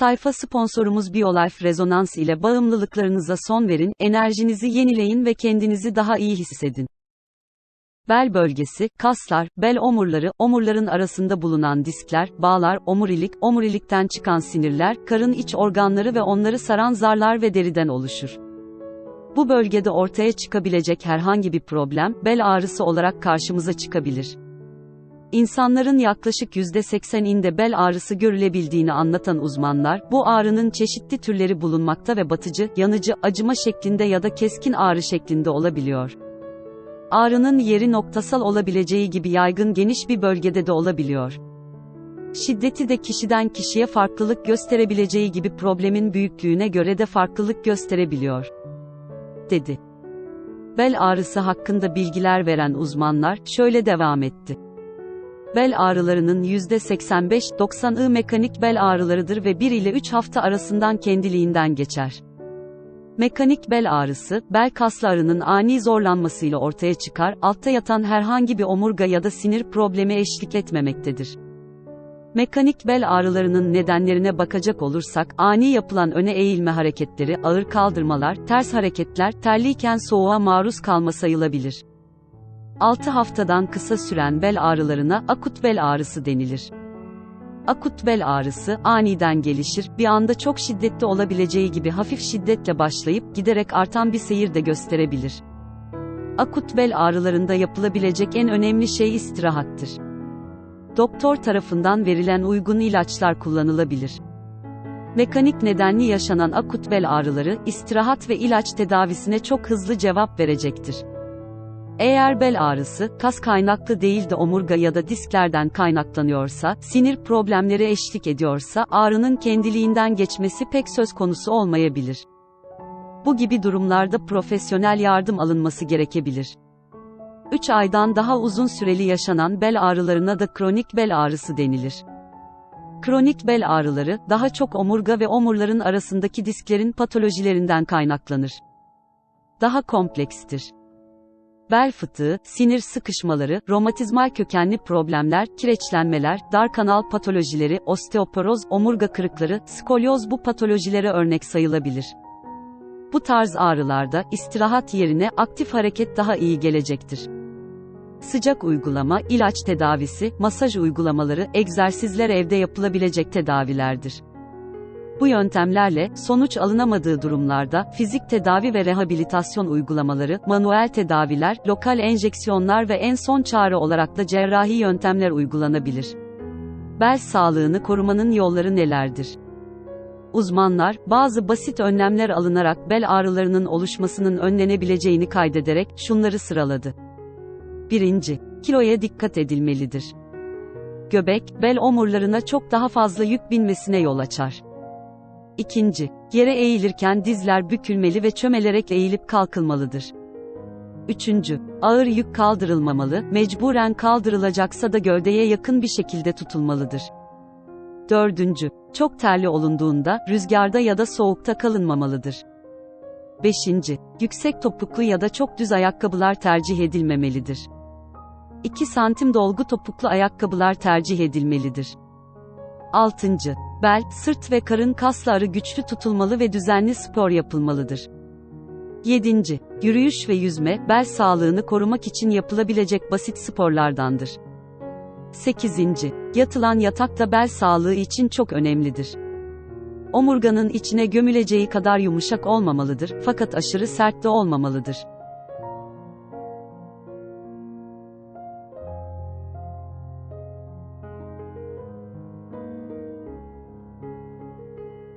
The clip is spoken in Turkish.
Sayfa sponsorumuz BioLife Rezonans ile bağımlılıklarınıza son verin, enerjinizi yenileyin ve kendinizi daha iyi hissedin. Bel bölgesi, kaslar, bel omurları, omurların arasında bulunan diskler, bağlar, omurilik, omurilikten çıkan sinirler, karın iç organları ve onları saran zarlar ve deriden oluşur. Bu bölgede ortaya çıkabilecek herhangi bir problem, bel ağrısı olarak karşımıza çıkabilir. İnsanların yaklaşık %80'inde bel ağrısı görülebildiğini anlatan uzmanlar, bu ağrının çeşitli türleri bulunmakta ve batıcı, yanıcı, acıma şeklinde ya da keskin ağrı şeklinde olabiliyor. Ağrının yeri noktasal olabileceği gibi yaygın geniş bir bölgede de olabiliyor. Şiddeti de kişiden kişiye farklılık gösterebileceği gibi problemin büyüklüğüne göre de farklılık gösterebiliyor. dedi. Bel ağrısı hakkında bilgiler veren uzmanlar şöyle devam etti. Bel ağrılarının %85-90'ı mekanik bel ağrılarıdır ve 1 ile 3 hafta arasından kendiliğinden geçer. Mekanik bel ağrısı, bel kaslarının ani zorlanmasıyla ortaya çıkar, altta yatan herhangi bir omurga ya da sinir problemi eşlik etmemektedir. Mekanik bel ağrılarının nedenlerine bakacak olursak, ani yapılan öne eğilme hareketleri, ağır kaldırmalar, ters hareketler, terliyken soğuğa maruz kalma sayılabilir. 6 haftadan kısa süren bel ağrılarına akut bel ağrısı denilir. Akut bel ağrısı aniden gelişir, bir anda çok şiddetli olabileceği gibi hafif şiddetle başlayıp giderek artan bir seyir de gösterebilir. Akut bel ağrılarında yapılabilecek en önemli şey istirahattır. Doktor tarafından verilen uygun ilaçlar kullanılabilir. Mekanik nedenli yaşanan akut bel ağrıları, istirahat ve ilaç tedavisine çok hızlı cevap verecektir. Eğer bel ağrısı, kas kaynaklı değil de omurga ya da disklerden kaynaklanıyorsa, sinir problemleri eşlik ediyorsa, ağrının kendiliğinden geçmesi pek söz konusu olmayabilir. Bu gibi durumlarda profesyonel yardım alınması gerekebilir. 3 aydan daha uzun süreli yaşanan bel ağrılarına da kronik bel ağrısı denilir. Kronik bel ağrıları, daha çok omurga ve omurların arasındaki disklerin patolojilerinden kaynaklanır. Daha komplekstir bel fıtığı, sinir sıkışmaları, romatizmal kökenli problemler, kireçlenmeler, dar kanal patolojileri, osteoporoz, omurga kırıkları, skolyoz bu patolojilere örnek sayılabilir. Bu tarz ağrılarda istirahat yerine aktif hareket daha iyi gelecektir. Sıcak uygulama, ilaç tedavisi, masaj uygulamaları, egzersizler evde yapılabilecek tedavilerdir. Bu yöntemlerle, sonuç alınamadığı durumlarda, fizik tedavi ve rehabilitasyon uygulamaları, manuel tedaviler, lokal enjeksiyonlar ve en son çare olarak da cerrahi yöntemler uygulanabilir. Bel sağlığını korumanın yolları nelerdir? Uzmanlar, bazı basit önlemler alınarak bel ağrılarının oluşmasının önlenebileceğini kaydederek, şunları sıraladı. 1. Kiloya dikkat edilmelidir. Göbek, bel omurlarına çok daha fazla yük binmesine yol açar. İkinci, yere eğilirken dizler bükülmeli ve çömelerek eğilip kalkılmalıdır. Üçüncü, ağır yük kaldırılmamalı, mecburen kaldırılacaksa da gövdeye yakın bir şekilde tutulmalıdır. Dördüncü, çok terli olunduğunda, rüzgarda ya da soğukta kalınmamalıdır. Beşinci, yüksek topuklu ya da çok düz ayakkabılar tercih edilmemelidir. 2 santim dolgu topuklu ayakkabılar tercih edilmelidir. 6 bel, sırt ve karın kasları güçlü tutulmalı ve düzenli spor yapılmalıdır. 7. Yürüyüş ve yüzme, bel sağlığını korumak için yapılabilecek basit sporlardandır. 8. Yatılan yatak da bel sağlığı için çok önemlidir. Omurganın içine gömüleceği kadar yumuşak olmamalıdır, fakat aşırı sert de olmamalıdır.